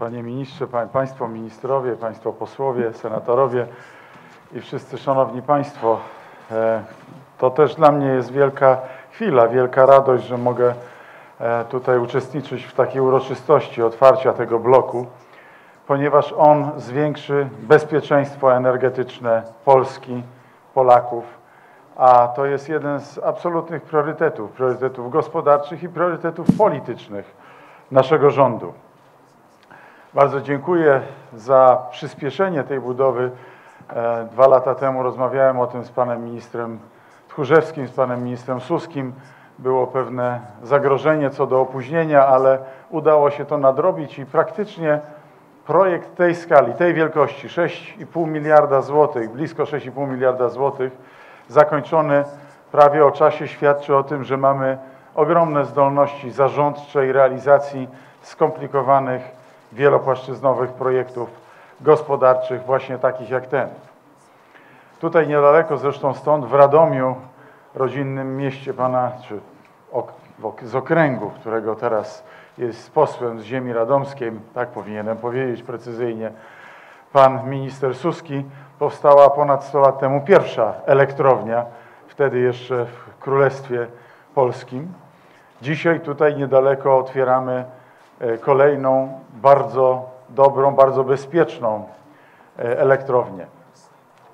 Panie Ministrze, Państwo Ministrowie, Państwo Posłowie, Senatorowie i wszyscy Szanowni Państwo. E, to też dla mnie jest wielka chwila, wielka radość, że mogę e, tutaj uczestniczyć w takiej uroczystości otwarcia tego bloku, ponieważ on zwiększy bezpieczeństwo energetyczne Polski, Polaków, a to jest jeden z absolutnych priorytetów, priorytetów gospodarczych i priorytetów politycznych naszego rządu. Bardzo dziękuję za przyspieszenie tej budowy. E, dwa lata temu rozmawiałem o tym z panem ministrem Tchórzewskim, z panem ministrem Suskim. Było pewne zagrożenie co do opóźnienia, ale udało się to nadrobić i praktycznie projekt tej skali, tej wielkości, 6,5 miliarda złotych, blisko 6,5 miliarda złotych, zakończony prawie o czasie, świadczy o tym, że mamy ogromne zdolności zarządczej realizacji skomplikowanych wielopłaszczyznowych projektów gospodarczych, właśnie takich jak ten. Tutaj niedaleko zresztą stąd, w Radomiu, rodzinnym mieście pana, czy z okręgu, którego teraz jest posłem z ziemi radomskiej, tak powinienem powiedzieć precyzyjnie, pan minister Suski, powstała ponad 100 lat temu pierwsza elektrownia, wtedy jeszcze w Królestwie Polskim. Dzisiaj tutaj niedaleko otwieramy kolejną bardzo dobrą, bardzo bezpieczną e, elektrownię.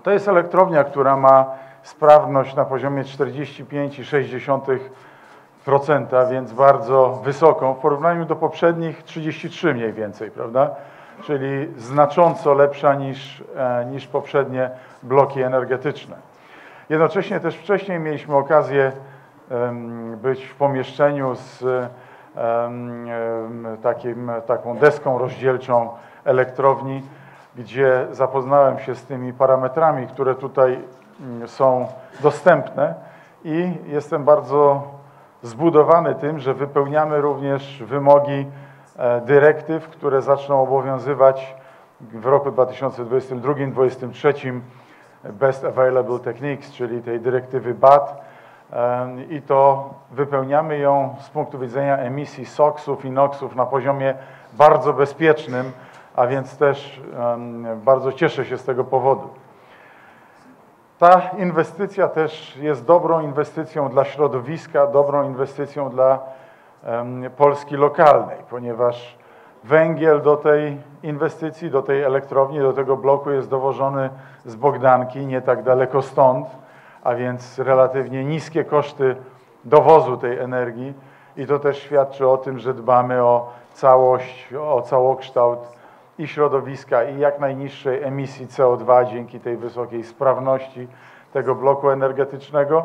To jest elektrownia, która ma sprawność na poziomie 45,6%, więc bardzo wysoką w porównaniu do poprzednich 33 mniej więcej, prawda? Czyli znacząco lepsza niż, e, niż poprzednie bloki energetyczne. Jednocześnie też wcześniej mieliśmy okazję być w pomieszczeniu z takim, taką deską rozdzielczą elektrowni, gdzie zapoznałem się z tymi parametrami, które tutaj mm, są dostępne i jestem bardzo zbudowany tym, że wypełniamy również wymogi e, dyrektyw, które zaczną obowiązywać w roku 2022-2023 Best Available Techniques, czyli tej dyrektywy BAT, i to wypełniamy ją z punktu widzenia emisji SOX-ów i NOx-ów na poziomie bardzo bezpiecznym, a więc też bardzo cieszę się z tego powodu. Ta inwestycja też jest dobrą inwestycją dla środowiska, dobrą inwestycją dla Polski lokalnej, ponieważ węgiel do tej inwestycji, do tej elektrowni, do tego bloku jest dowożony z Bogdanki, nie tak daleko stąd a więc relatywnie niskie koszty dowozu tej energii. I to też świadczy o tym, że dbamy o całość, o całokształt i środowiska i jak najniższej emisji CO2 dzięki tej wysokiej sprawności tego bloku energetycznego,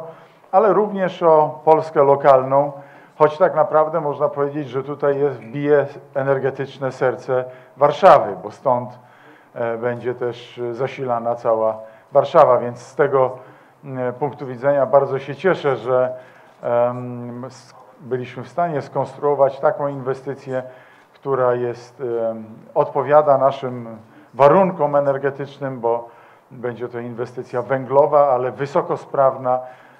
ale również o Polskę lokalną, choć tak naprawdę można powiedzieć, że tutaj jest, bije energetyczne serce Warszawy, bo stąd e, będzie też zasilana cała Warszawa, więc z tego E, punktu widzenia bardzo się cieszę, że byliśmy w stanie skonstruować taką inwestycję, która jest, odpowiada naszym warunkom energetycznym, bo będzie to inwestycja węglowa, ale wysokosprawna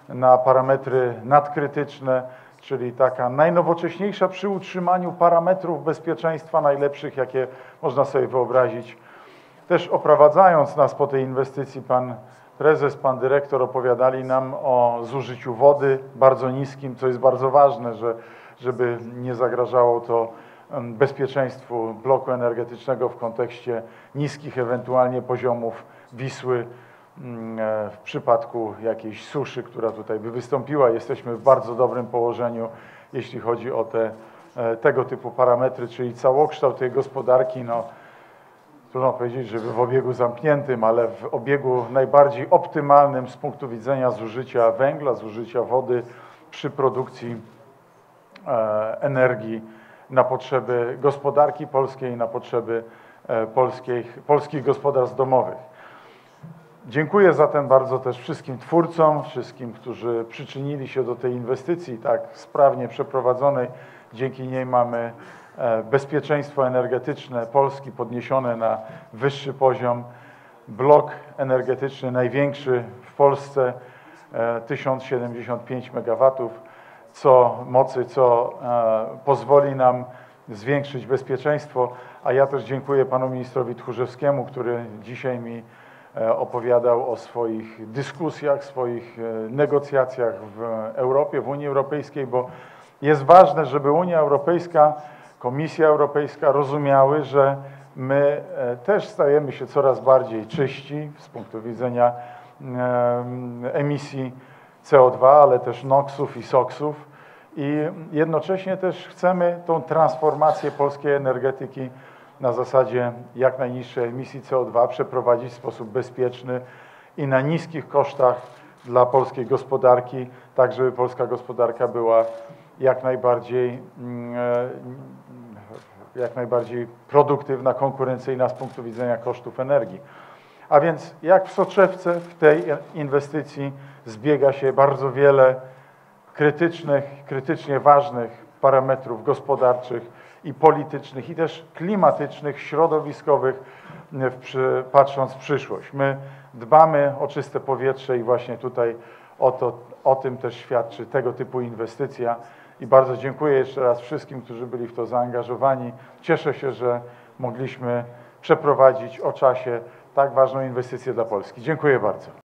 na parametry nadkrytyczne, czyli taka najnowocześniejsza przy utrzymaniu parametrów bezpieczeństwa najlepszych, jakie można sobie wyobrazić. Też oprowadzając nas po tej inwestycji, pan prezes, pan dyrektor opowiadali nam o zużyciu wody bardzo niskim, co jest bardzo ważne, że, żeby nie zagrażało to bezpieczeństwu bloku energetycznego w kontekście niskich ewentualnie poziomów Wisły mm, e, w przypadku jakiejś suszy, która tutaj by wystąpiła. Jesteśmy w bardzo dobrym położeniu, jeśli chodzi o te, e, tego typu parametry, czyli całokształt tej gospodarki. No, trudno powiedzieć, żeby w obiegu zamkniętym, ale w obiegu najbardziej optymalnym z punktu widzenia zużycia węgla, zużycia wody przy produkcji e, energii na potrzeby gospodarki polskiej, na potrzeby e, polskich, polskich gospodarstw domowych. Dziękuję zatem bardzo też wszystkim twórcom, wszystkim, którzy przyczynili się do tej inwestycji tak sprawnie przeprowadzonej. Dzięki niej mamy bezpieczeństwo energetyczne Polski podniesione na wyższy poziom. Blok energetyczny największy w Polsce 1075 MW co mocy, co e, pozwoli nam zwiększyć bezpieczeństwo, A ja też dziękuję panu ministrowi Tchórzewskiemu, który dzisiaj mi e, opowiadał o swoich dyskusjach, swoich e, negocjacjach w Europie, w Unii Europejskiej, bo jest ważne, żeby Unia Europejska, Komisja Europejska rozumiały, że my e, też stajemy się coraz bardziej czyści z punktu widzenia em, emisji CO2, ale też NOx-ów i SOx-ów i jednocześnie też chcemy tą transformację polskiej energetyki na zasadzie jak najniższej emisji CO2 przeprowadzić w sposób bezpieczny i na niskich kosztach dla polskiej gospodarki, tak żeby polska gospodarka była jak najbardziej, mm, e, jak najbardziej produktywna, konkurencyjna z punktu widzenia kosztów energii. A więc jak w soczewce w tej inwestycji zbiega się bardzo wiele krytycznych, krytycznie ważnych parametrów gospodarczych i politycznych, i też klimatycznych, środowiskowych, w, patrząc w przyszłość. My dbamy o czyste powietrze i właśnie tutaj o, to, o tym też świadczy tego typu inwestycja. I bardzo dziękuję jeszcze raz wszystkim, którzy byli w to zaangażowani. Cieszę się, że mogliśmy przeprowadzić o czasie tak ważną inwestycję dla Polski. Dziękuję bardzo.